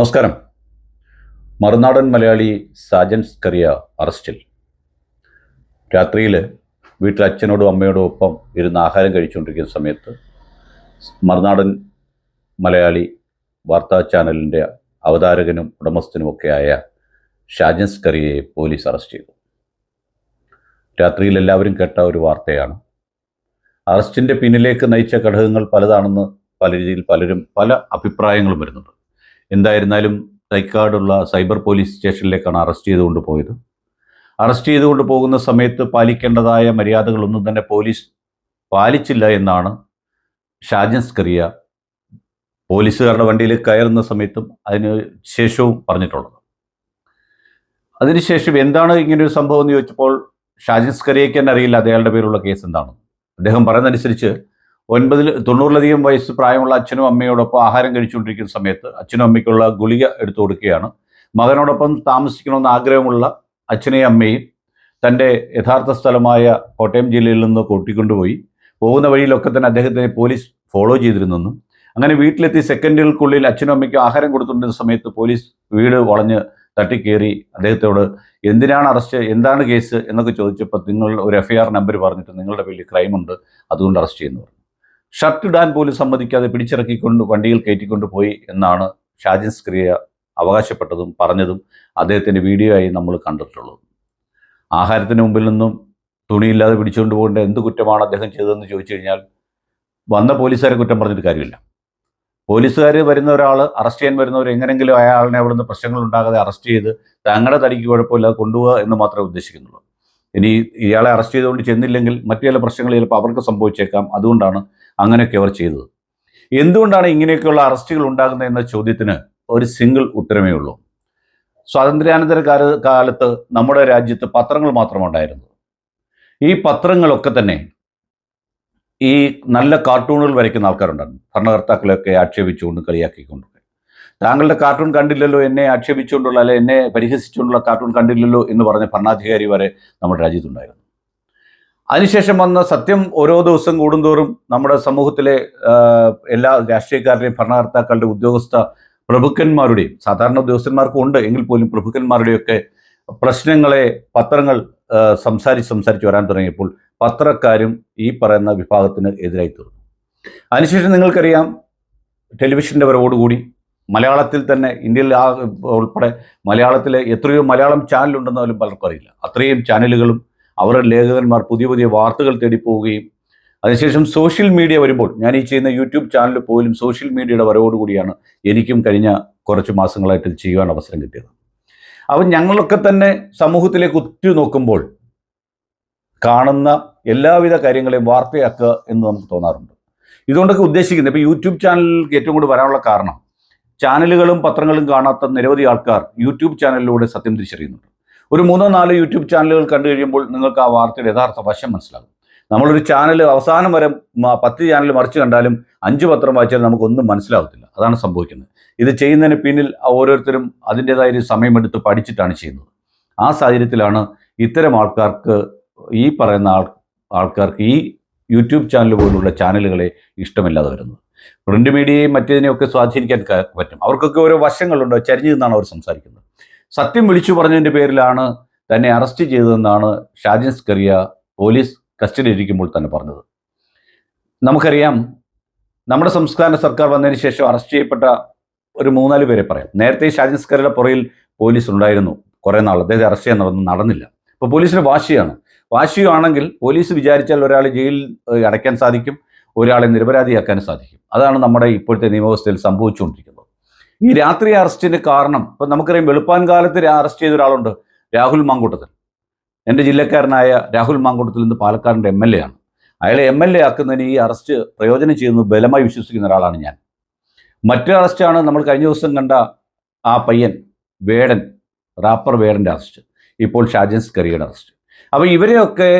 നമസ്കാരം. മറുനാടൻ മലയാളി സാജൻ സ്കറിയ അറസ്റ്റിൽ. രാത്രിയിൽ വീട്ടിൽ അച്ഛനോടും അമ്മയോടും ഒപ്പം ഇരുന്ന് ആഹാരം കഴിച്ചുകൊണ്ടിരിക്കുന്ന സമയത്ത് മറുനാടൻ മലയാളി വാർത്താ ചാനലിന്റെ അവതാരകനും ഉടമസ്ഥനുമൊക്കെയായ ഷാജൻ സ്കറിയയെ പോലീസ് അറസ്റ്റ് ചെയ്തു. രാത്രിയിൽ എല്ലാവരും കേട്ട ഒരു വാർത്തയാണ്. അറസ്റ്റിന്റെ പിന്നിലേക്ക് നയിച്ച ഘടകങ്ങൾ പലതാണെന്ന് പല രീതിയിൽ പലരും പല അഭിപ്രായങ്ങളും വരുന്നുണ്ട്. എന്തായിരുന്നാലും തൈക്കാടുള്ള സൈബർ പോലീസ് സ്റ്റേഷനിലേക്കാണ് അറസ്റ്റ് ചെയ്തുകൊണ്ട് പോയത്. അറസ്റ്റ് ചെയ്തുകൊണ്ട് പോകുന്ന സമയത്ത് പാലിക്കേണ്ടതായ മര്യാദകളൊന്നും തന്നെ പോലീസ് പാലിച്ചില്ല എന്നാണ് ഷാജൻ സ്കറിയ പോലീസുകാരുടെ വണ്ടിയിൽ കയറുന്ന സമയത്തും അതിന് ശേഷവും പറഞ്ഞിട്ടുള്ളത്. അതിനുശേഷം എന്താണ് ഇങ്ങനൊരു സംഭവം എന്ന് ചോദിച്ചപ്പോൾ ഷാജൻ സ്കറിയയ്ക്ക് തന്നെ അറിയില്ല അയാളുടെ പേരുള്ള കേസ് എന്താണ്. അദ്ദേഹം പറയുന്നതനുസരിച്ച് ഒൻപതിൽ തൊണ്ണൂറിലധികം വയസ്സ് പ്രായമുള്ള അച്ഛനും അമ്മയോടൊപ്പം ആഹാരം കഴിച്ചുകൊണ്ടിരിക്കുന്ന സമയത്ത് അച്ഛനും അമ്മയ്ക്കുള്ള ഗുളിക എടുത്തു കൊടുക്കുകയാണ്. മകനോടൊപ്പം താമസിക്കണമെന്ന് ആഗ്രഹമുള്ള അച്ഛനെയും അമ്മയും തന്റെ യഥാർത്ഥ സ്ഥലമായ കോട്ടയം ജില്ലയിൽ നിന്ന് കൂട്ടിക്കൊണ്ടുപോയി. പോകുന്ന വഴിയിലൊക്കെ തന്നെ അദ്ദേഹത്തിനെ പോലീസ് ഫോളോ ചെയ്തിരുന്നെന്നും അങ്ങനെ വീട്ടിലെത്തി സെക്കൻഡുകൾക്കുള്ളിൽ അച്ഛനും അമ്മയ്ക്കും ആഹാരം കൊടുത്തുകൊണ്ടിരുന്ന സമയത്ത് പോലീസ് വീട് വളഞ്ഞ് തട്ടിക്കേറി അദ്ദേഹത്തോട് എന്തിനാണ് അറസ്റ്റ്? എന്താണ് കേസ്? എന്നൊക്കെ ചോദിച്ചപ്പോൾ നിങ്ങൾ ഒരു എഫ് നമ്പർ പറഞ്ഞിട്ട് നിങ്ങളുടെ പേരിൽ ക്രൈമുണ്ട് അതുകൊണ്ട് അറസ്റ്റ് ചെയ്യുന്നു ഷർട്ട് ഇടാൻ പോലും സമ്മതിക്കാതെ പിടിച്ചിറക്കിക്കൊണ്ട് വണ്ടിയിൽ കയറ്റിക്കൊണ്ട് പോയി എന്നാണ് ഷാജിൻ സ്ക്രിയ അവകാശപ്പെട്ടതും പറഞ്ഞതും അദ്ദേഹത്തിന്റെ വീഡിയോ ആയി നമ്മൾ കണ്ടിട്ടുള്ളത്. ആഹാരത്തിന് മുമ്പിൽ നിന്നും തുണിയില്ലാതെ പിടിച്ചുകൊണ്ട് പോകേണ്ട എന്ത് കുറ്റമാണ് അദ്ദേഹം ചെയ്തതെന്ന് ചോദിച്ചു കഴിഞ്ഞാൽ വന്ന പോലീസുകാരെ കുറ്റം പറഞ്ഞിട്ട് കാര്യമില്ല. പോലീസുകാർ വരുന്ന ഒരാൾ അറസ്റ്റ് ചെയ്യാൻ വരുന്നവർ എങ്ങനെങ്കിലും അയാളിനെ അവിടുന്ന് പ്രശ്നങ്ങൾ ഉണ്ടാകാതെ അറസ്റ്റ് ചെയ്ത് തങ്ങളുടെ തടിക്ക് കുഴപ്പമില്ലാതെ കൊണ്ടുപോകുക എന്ന് മാത്രമേ ഉദ്ദേശിക്കുന്നുള്ളൂ. ഇനി ഇയാളെ അറസ്റ്റ് ചെയ്തുകൊണ്ട് ചെന്നില്ലെങ്കിൽ മറ്റു ചില പ്രശ്നങ്ങൾ ചിലപ്പോൾ അവർക്ക് സംഭവിച്ചേക്കാം. അതുകൊണ്ടാണ് അങ്ങനെയൊക്കെ അവർ ചെയ്തത്. എന്തുകൊണ്ടാണ് ഇങ്ങനെയൊക്കെയുള്ള അറസ്റ്റുകൾ ഉണ്ടാകുന്നത് എന്ന ചോദ്യത്തിന് ഒരു സിംഗിൾ ഉത്തരമേ ഉള്ളൂ. സ്വാതന്ത്ര്യാനന്തര കാല കാലത്ത് നമ്മുടെ രാജ്യത്ത് പത്രങ്ങൾ മാത്രമുണ്ടായിരുന്നു ഈ പത്രങ്ങളൊക്കെ തന്നെ ഈ നല്ല കാർട്ടൂണുകൾ വരയ്ക്കുന്ന ആൾക്കാരുണ്ടായിരുന്നു. ഭരണകർത്താക്കളെയൊക്കെ ആക്ഷേപിച്ചുകൊണ്ട് കളിയാക്കിക്കൊണ്ടൊക്കെ. താങ്കളുടെ കാർട്ടൂൺ കണ്ടില്ലല്ലോ എന്നെ ആക്ഷേപിച്ചുകൊണ്ടുള്ള അല്ലെ എന്നെ പരിഹസിച്ചുകൊണ്ടുള്ള കാർട്ടൂൺ കണ്ടില്ലല്ലോ എന്ന് പറഞ്ഞ ഭരണാധികാരി വരെ നമ്മുടെ രാജ്യത്തുണ്ടായിരുന്നു. അതിനുശേഷം വന്ന സത്യം ഓരോ ദിവസം കൂടുന്തോറും നമ്മുടെ സമൂഹത്തിലെ എല്ലാ രാഷ്ട്രീയക്കാരുടെയും ഭരണകർത്താക്കളുടെ ഉദ്യോഗസ്ഥ പ്രഭുക്കന്മാരുടെയും സാധാരണ ഉദ്യോഗസ്ഥന്മാർക്കും ഉണ്ട് എങ്കിൽ പോലും പ്രഭുക്കന്മാരുടെയൊക്കെ പ്രശ്നങ്ങളെ പത്രങ്ങൾ സംസാരിച്ച് സംസാരിച്ച് വരാൻ തുടങ്ങിയപ്പോൾ പത്രക്കാരും ഈ പറയുന്ന വിഭാഗത്തിന് എതിരായി തീർന്നു. അതിനുശേഷം നിങ്ങൾക്കറിയാം ടെലിവിഷന്റെ വരവോടുകൂടി മലയാളത്തിൽ തന്നെ ഇന്ത്യയിൽ ആ ഉൾപ്പെടെ മലയാളത്തിലെ എത്രയോ മലയാളം ചാനലുണ്ടെന്നാലും പലർക്കും അറിയില്ല. അത്രയും ചാനലുകളും അവരുടെ ലേഖകന്മാർ പുതിയ പുതിയ വാർത്തകൾ തേടിപ്പോവുകയും അതിനുശേഷം സോഷ്യൽ മീഡിയ വരുമ്പോൾ ഞാൻ ഈ ചെയ്യുന്ന യൂട്യൂബ് ചാനൽ പോലും സോഷ്യൽ മീഡിയയുടെ വരവോടുകൂടിയാണ് എനിക്കും കഴിഞ്ഞ കുറച്ച് മാസങ്ങളായിട്ട് ചെയ്യുവാൻ അവസരം കിട്ടിയത്. അപ്പം ഞങ്ങളൊക്കെ തന്നെ സമൂഹത്തിലേക്ക് ഉറ്റു നോക്കുമ്പോൾ കാണുന്ന എല്ലാവിധ കാര്യങ്ങളെയും വാർത്തയാക്കുക എന്ന് നമുക്ക് തോന്നാറുണ്ട്. ഇതുകൊണ്ടൊക്കെ ഉദ്ദേശിക്കുന്നത് ഇപ്പോൾ യൂട്യൂബ് ചാനലിലേക്ക് ഏറ്റവും കൂടുതൽ വരാനുള്ള കാരണം ചാനലുകളും പത്രങ്ങളും കാണാത്ത നിരവധി ആൾക്കാർ യൂട്യൂബ് ചാനലിലൂടെ സത്യം തിരിച്ചറിയുന്നുണ്ട്. ഒരു മൂന്നോ നാലോ യൂട്യൂബ് ചാനലുകൾ കണ്ടു കഴിയുമ്പോൾ നിങ്ങൾക്ക് ആ വാർത്തയുടെ യഥാർത്ഥ വശം മനസ്സിലാകും. നമ്മളൊരു ചാനൽ അവസാനം വരെ പത്ത് ചാനൽ മറിച്ച് കണ്ടാലും അഞ്ച് പത്രം വായിച്ചാലും നമുക്കൊന്നും മനസ്സിലാവത്തില്ല. അതാണ് സംഭവിക്കുന്നത്. ഇത് ചെയ്യുന്നതിന് പിന്നിൽ ഓരോരുത്തരും അതിന്റെതായ ഒരു സമയമെടുത്ത് പഠിച്ചിട്ടാണ് ചെയ്യുന്നത്. ആ സാഹചര്യത്തിലാണ് ഇത്തരം ആൾക്കാർക്ക് ഈ പറയുന്ന ആൾ ആൾക്കാർക്ക് ഈ യൂട്യൂബ് ചാനൽ പോലുള്ള ചാനലുകളെ ഇഷ്ടമില്ലാതെ വരുന്നത്. പ്രിന്റ് മീഡിയയും മറ്റേതിനെയൊക്കെ സ്വാധീനിക്കാൻ പറ്റും. അവർക്കൊക്കെ ഓരോ വശങ്ങളുണ്ട്. ചരിഞ്ഞു നിന്നാണ് അവർ സംസാരിക്കുന്നത്. സത്യം വിളിച്ചു പറഞ്ഞതിന്റെ പേരിലാണ് തന്നെ അറസ്റ്റ് ചെയ്തതെന്നാണ് ഷാജിൻ സ്കറിയ പോലീസ് കസ്റ്റഡിയിൽ ഇരിക്കുമ്പോൾ തന്നെ പറഞ്ഞത്. നമുക്കറിയാം നമ്മുടെ സംസ്ഥാന സർക്കാർ വന്നതിന് ശേഷം അറസ്റ്റ് ചെയ്യപ്പെട്ട ഒരു മൂന്നാൽ പേരെ പറയാം. നേരത്തെ ഷാജിൻ സ്കറിയുടെ പുറയിൽ പോലീസ് ഉണ്ടായിരുന്നു കുറേ നാൾ അദ്ദേഹത്തെ അറസ്റ്റ് ചെയ്യാൻ നടന്നു നടന്നില്ല. അപ്പോൾ പോലീസിന് വാശിയാണ്. വാശിയാണെങ്കിൽ പോലീസ് വിചാരിച്ചാൽ ഒരാളെ ജയിലിൽ അടയ്ക്കാൻ സാധിക്കും ഒരാളെ നിരപരാധിയാക്കാൻ സാധിക്കും. അതാണ് നമ്മുടെ ഇപ്പോഴത്തെ നിയമവ്യവസ്ഥയിൽ സംഭവിച്ചുകൊണ്ടിരിക്കുന്നത്. ഈ രാത്രി അറസ്റ്റിന്റെ കാരണം ഇപ്പം നമുക്കറിയാം വെളുപ്പാൻ കാലത്ത് അറസ്റ്റ് ചെയ്ത ഒരാളുണ്ട് രാഹുൽ മാങ്കൂട്ടത്തിൽ. എന്റെ ജില്ലക്കാരനായ രാഹുൽ മാങ്കൂട്ടത്തിൽ നിന്ന് പാലക്കാടിന്റെ എം എൽ എ ആണ്. അയാളെ എം എൽ എ ആക്കുന്നതിന് ഈ അറസ്റ്റ് പ്രയോജനം ചെയ്യുന്നത് ബലമായി വിശ്വസിക്കുന്ന ഒരാളാണ് ഞാൻ. മറ്റൊരു അറസ്റ്റാണ് നമ്മൾ കഴിഞ്ഞ ദിവസം കണ്ട ആ പയ്യൻ വേടൻ റാപ്പർ വേടന്റെ അറസ്റ്റ്. ഇപ്പോൾ ഷാജൻസ് സ്കറിയുടെ അറസ്റ്റ്. അപ്പോൾ ഇവരെയൊക്കെ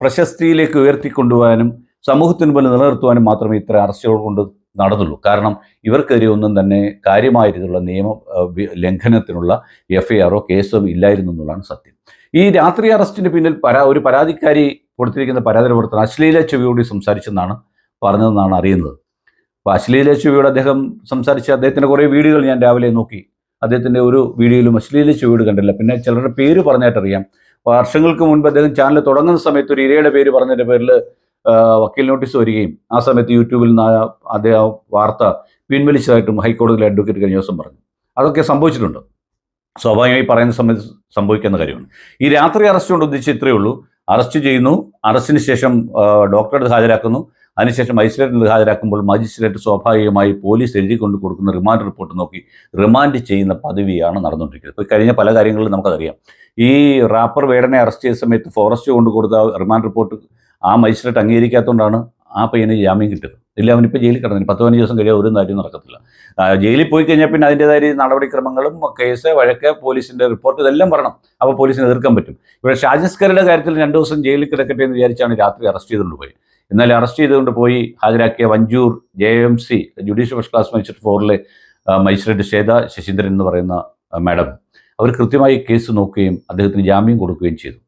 പ്രശസ്തിയിലേക്ക് ഉയർത്തിക്കൊണ്ടുപോകാനും സമൂഹത്തിന് മുന്നിൽ നിലനിർത്തുവാനും മാത്രമേ ഇത്ര അറസ്റ്റുകൾ കൊണ്ട് നടന്നുള്ളൂ. കാരണം ഇവർക്കെതിരെ ഒന്നും തന്നെ കാര്യമായ രീതിയിലുള്ള നിയമ ലംഘനത്തിനുള്ള എഫ് ഐ ആറോ കേസോ ഇല്ലായിരുന്നു എന്നുള്ളതാണ് സത്യം. ഈ രാത്രി അറസ്റ്റിന് പിന്നിൽ പരാ ഒരു പരാതിക്കാരി കൊടുത്തിരിക്കുന്ന പരാതി പ്രവർത്തനം അശ്ലീല ചെവിയോട് സംസാരിച്ചെന്നാണ് പറഞ്ഞതെന്നാണ് അറിയുന്നത്. അപ്പോൾ അശ്ലീല ചെവിയോട് അദ്ദേഹം സംസാരിച്ച അദ്ദേഹത്തിന്റെ കുറേ വീഡിയോകൾ ഞാൻ രാവിലെ നോക്കി. അദ്ദേഹത്തിന്റെ ഒരു വീഡിയോയിലും അശ്ലീല ചെവിയോട് കണ്ടില്ല. പിന്നെ ചിലരുടെ പേര് പറഞ്ഞായിട്ടറിയാം. വർഷങ്ങൾക്ക് മുൻപ് അദ്ദേഹം ചാനൽ തുടങ്ങുന്ന സമയത്ത് ഒരു ഇരയുടെ പേര് പറഞ്ഞതിന്റെ പേരിൽ വക്കീൽ നോട്ടീസ് വരികയും ആ സമയത്ത് യൂട്യൂബിൽ നിന്ന് അദ്ദേഹം വാർത്ത പിൻവലിച്ചതായിട്ടും ഹൈക്കോടതിയിലെ അഡ്വക്കേറ്റ് കഴിഞ്ഞ ദിവസം പറഞ്ഞു. അതൊക്കെ സംഭവിച്ചിട്ടുണ്ട്. സ്വാഭാവികമായി പറയുന്ന സമയത്ത് സംഭവിക്കുന്ന കാര്യമാണ്. ഈ രാത്രി അറസ്റ്റ് കൊണ്ട് ഉദ്ദേശിച്ച് ഇത്രയേ ഉള്ളൂ. അറസ്റ്റ് ചെയ്യുന്നു. അറസ്റ്റിന് ശേഷം ആ, ഡോക്ടറെ ഹാജരാക്കുന്നു. അതിനുശേഷം മജിസ്ട്രേറ്റിന് ഹാജരാക്കുമ്പോൾ മജിസ്ട്രേറ്റ് സ്വാഭാവികമായി പോലീസ് എഴുതി കൊണ്ട് കൊടുക്കുന്ന റിമാൻഡ് റിപ്പോർട്ട് നോക്കി റിമാൻഡ് ചെയ്യുന്ന പദവിയാണ് നടന്നുകൊണ്ടിരിക്കുന്നത്. ഇപ്പോൾ കഴിഞ്ഞ പല കാര്യങ്ങളും നമുക്കറിയാം ഈ റാപ്പർ വേടനെ അറസ്റ്റ് ചെയ്ത സമയത്ത് ഫോറസ്റ്റ് കൊണ്ട് കൊടുത്ത റിമാൻഡ് റിപ്പോർട്ട് ആ മജിസ്ട്രേറ്റ് അംഗീകരിക്കാത്തതുകൊണ്ടാണ് ആ പയ്യന് ജാമ്യം കിട്ടുന്നത് ഇല്ല അവനിപ്പോൾ ജയിലിൽ കിടന്നു. പത്ത് പതിനഞ്ച് ദിവസം കഴിയാൻ ഒരു കാര്യം നടക്കത്തില്ല. ജയിലിൽ പോയി കഴിഞ്ഞാൽ പിന്നെ അതിന്റെതായ നടപടിക്രമങ്ങളും കേസ് വഴക്ക് പോലീസിന്റെ റിപ്പോർട്ട് ഇതെല്ലാം പറയണം അപ്പോൾ പോലീസിനെ എതിർക്കാൻ പറ്റും. ഇവിടെ ഷാജിസ്കറുടെ കാര്യത്തിൽ രണ്ട് ദിവസം ജയിലിൽ കിടക്കട്ടെ എന്ന് വിചാരിച്ചാണ് രാത്രി അറസ്റ്റ് ചെയ്തുകൊണ്ട് പോയി എന്നാൽ അറസ്റ്റ് ചെയ്തുകൊണ്ട് പോയി ഹാജരാക്കിയ Vanchoor J M C judicial first class magistrate ഫോറിലെ magistrate Shweta Saseendran എന്ന് പറയുന്ന മാഡം. അവർ കൃത്യമായി കേസ് നോക്കുകയും അദ്ദേഹത്തിന് ജാമ്യം കൊടുക്കുകയും ചെയ്തു.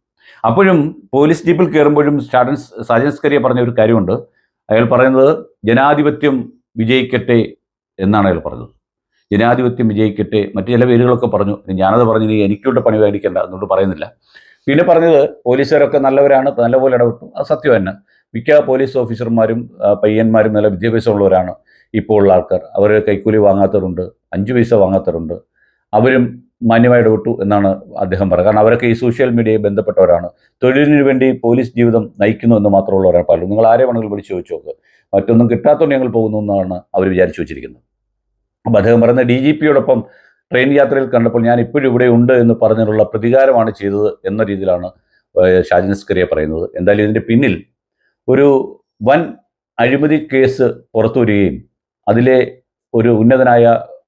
അപ്പോഴും പോലീസ് ജീപ്പിൽ കയറുമ്പോഴും സ്റ്റാഡൻസ് സാജൻസ്കറിയ പറഞ്ഞ ഒരു കാര്യമുണ്ട്. അയാൾ പറയുന്നത് ജനാധിപത്യം വിജയിക്കട്ടെ എന്നാണ് അയാൾ പറഞ്ഞത്. ജനാധിപത്യം വിജയിക്കട്ടെ മറ്റു ചില പേരുകളൊക്കെ പറഞ്ഞു. ഞാനത് പറഞ്ഞു ഇനി എനിക്കുള്ള പണി വേടിക്കേണ്ട എന്നോട് പറയുന്നില്ല. പിന്നെ പറഞ്ഞത് പോലീസുകാരൊക്കെ നല്ലവരാണ് നല്ലപോലെ ഇടപെട്ടു. അത് സത്യം തന്നെ. മിക്ക പോലീസ് ഓഫീസർമാരും പയ്യന്മാരും നല്ല വിദ്യാഭ്യാസമുള്ളവരാണ് ഇപ്പോൾ ഉള്ള ആൾക്കാർ. അവർ കൈക്കൂലി വാങ്ങാത്തവരുണ്ട് അഞ്ച് പൈസ വാങ്ങാത്തവരുണ്ട്. അവരും മാന്യമായി ഇടപെട്ടു എന്നാണ് അദ്ദേഹം പറയുന്നത് കാരണം അവരൊക്കെ ഈ സോഷ്യൽ മീഡിയയെ ബന്ധപ്പെട്ടവരാണ്. തൊഴിലിന് വേണ്ടി പോലീസ് ജീവിതം നയിക്കുന്നു എന്ന് മാത്രമുള്ളവരാണ് പലരും. നിങ്ങൾ ആരെ വേണമെങ്കിലും വിളിച്ചു ചോദിച്ചു നോക്ക്. മറ്റൊന്നും കിട്ടാത്തതുകൊണ്ട് ഞങ്ങൾ പോകുന്നു എന്നാണ് അവർ വിചാരിച്ചു വെച്ചിരിക്കുന്നത്. അപ്പോൾ അദ്ദേഹം പറയുന്ന ഡി ജി പിയോടൊപ്പം ട്രെയിൻ യാത്രയിൽ കണ്ടപ്പോൾ ഞാൻ ഇപ്പോഴും ഇവിടെ ഉണ്ട് എന്ന് പറഞ്ഞതിനുള്ള പ്രതികാരമാണ് ചെയ്തത് എന്ന രീതിയിലാണ് ഷാജി പറയുന്നത്. എന്തായാലും ഇതിന്റെ പിന്നിൽ ഒരു വൻ അഴിമതി കേസ് പുറത്തു വരികയും അതിലെ ഒരു ഉന്നതനായ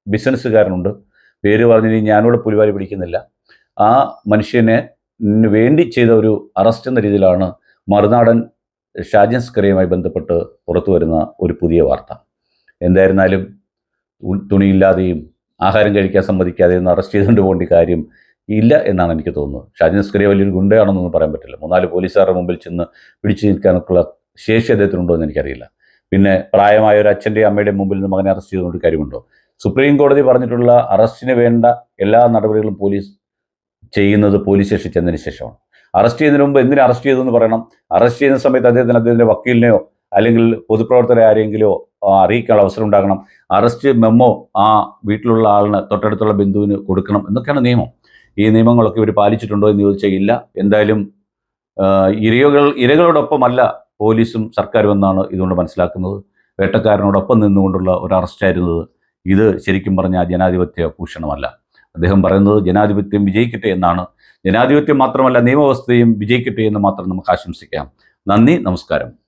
ബിസിനസ്സുകാരനുണ്ട് പേര് പറഞ്ഞു ഞാനിവിടെ പുലിവാരി പിടിക്കുന്നില്ല. ആ മനുഷ്യനെ വേണ്ടി ചെയ്ത ഒരു അറസ്റ്റ് എന്ന രീതിയിലാണ് മറുനാടൻ ഷാജൻ സ്കറിയുമായി ബന്ധപ്പെട്ട് പുറത്തു വരുന്ന ഒരു പുതിയ വാർത്ത. എന്തായിരുന്നാലും തുണിയില്ലാതെയും ആഹാരം കഴിക്കാൻ സമ്മതിക്കാതെയും അറസ്റ്റ് ചെയ്തുകൊണ്ട് പോകേണ്ട കാര്യം ഇല്ല എന്നാണ് എനിക്ക് തോന്നുന്നത്. ഷാജൻ സ്കറിയ വലിയൊരു ഗുണ്ടയാണെന്നൊന്നും പറയാൻ പറ്റില്ല. മൂന്നാൽ പോലീസുകാരുടെ മുമ്പിൽ ചെന്ന് പിടിച്ചു നിൽക്കാനൊക്കെയുള്ള ശേഷി അദ്ദേഹത്തിനുണ്ടോ എന്ന് എനിക്കറിയില്ല. പിന്നെ പ്രായമായ ഒരു അച്ഛന്റെയും അമ്മയുടെയും മുമ്പിൽ നിന്ന് മകനെ അറസ്റ്റ് ചെയ്തുകൊണ്ട് കാര്യമുണ്ടോ? സുപ്രീം കോടതി പറഞ്ഞിട്ടുള്ള അറസ്റ്റിന് വേണ്ട എല്ലാ നടപടികളും പോലീസ് ചെയ്യുന്നത് പോലീസ് സ്റ്റേഷൻ ചെന്നതിന് ശേഷമാണ്. അറസ്റ്റ് ചെയ്യുന്നതിന് മുമ്പ് എന്തിനു അറസ്റ്റ് ചെയ്തെന്ന് പറയണം. അറസ്റ്റ് ചെയ്യുന്ന സമയത്ത് അദ്ദേഹത്തിന് അദ്ദേഹത്തിന്റെ വക്കീലിനെയോ അല്ലെങ്കിൽ പൊതുപ്രവർത്തകരെ ആരെങ്കിലോ അറിയിക്കാനുള്ള അവസരം ഉണ്ടാകണം. അറസ്റ്റ് മെമ്മോ ആ വീട്ടിലുള്ള ആളിന് തൊട്ടടുത്തുള്ള ബന്ധുവിന് കൊടുക്കണം എന്നൊക്കെയാണ് നിയമം. ഈ നിയമങ്ങളൊക്കെ ഇവർ പാലിച്ചിട്ടുണ്ടോ എന്ന് ചോദിച്ചാൽ ഇല്ല. എന്തായാലും ഇരകൾ ഇരകളോടൊപ്പമല്ല പോലീസും സർക്കാരും എന്നാണ് ഇതുകൊണ്ട് മനസ്സിലാക്കുന്നത്. വേട്ടക്കാരനോടൊപ്പം നിന്നുകൊണ്ടുള്ള ഒരു അറസ്റ്റായിരുന്നത് ഇത് ശരിക്കും പറഞ്ഞാൽ ജനാധിപത്യ ഭൂഷണമല്ല. അദ്ദേഹം പറയുന്നത് ജനാധിപത്യം വിജയിക്കട്ടെ എന്നാണ്. ജനാധിപത്യം മാത്രമല്ല നിയമവ്യവസ്ഥയും വിജയിക്കട്ടെ എന്ന് മാത്രം നമുക്ക് ആശംസിക്കാം. നന്ദി നമസ്കാരം.